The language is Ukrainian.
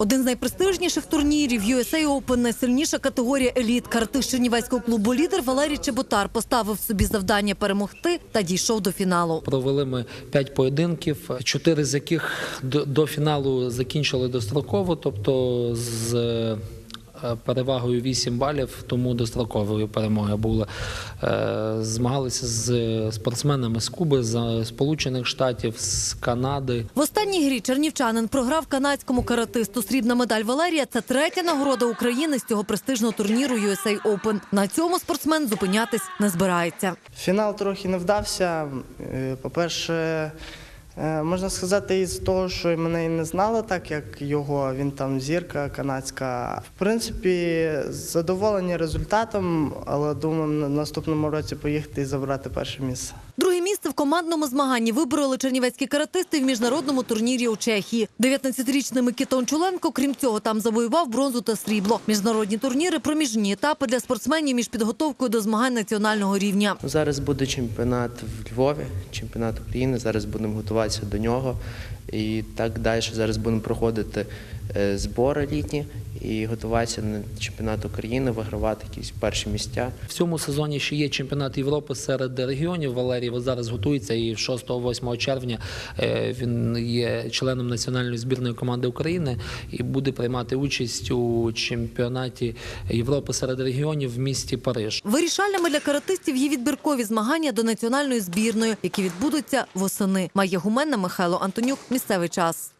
Один з найпрестижніших турнірів USA Open, найсильніша категорія еліт. Каратист Чернівецького клубу лідер Валерій Чеботар поставив собі завдання перемогти та дійшов до фіналу. Провели ми п'ять поєдинків, чотири з яких до, до фіналу закінчили достроково, тобто з перевагою 8 балів, тому достроковою перемоги були. Е, Змагалися з спортсменами з Куби, з Сполучених Штатів, з Канади. В останній грі чернівчанин програв канадському каратисту. Срібна медаль Валерія це третя нагорода України з цього престижного турніру USA Open. На цьому спортсмен зупинятись не збирається. Фінал трохи не вдався. Е, По-перше, е, можна сказати, із того, що мене і не знали, так як його, він там зірка канадська. В принципі, задоволені результатом, але думаю, на наступному році поїхати і забрати перше місце. Місце в командному змаганні вибороли чернівецькі каратисти в міжнародному турнірі у Чехії. 19-річний Микита Ончуленко, крім цього, там завоював бронзу та срібло. Міжнародні турніри проміжні етапи для спортсменів між підготовкою до змагань національного рівня. Зараз буде чемпіонат в Львові, чемпіонат України. Зараз будемо готуватися до нього. І так далі. Зараз будемо проходити збори літні і готуватися на чемпіонат України, вигравати якісь перші місця. В цьому сезоні ще є чемпіонат Європи серед регіонів. Валерій зараз готується і 6-8 червня е, він є членом національної збірної команди України і буде приймати участь у чемпіонаті Європи серед регіонів в місті Париж. Вирішальними для каратистів є відбіркові змагання до національної збірної, які відбудуться восени. Має гуменна Михайло Антонюк. Місцевий час.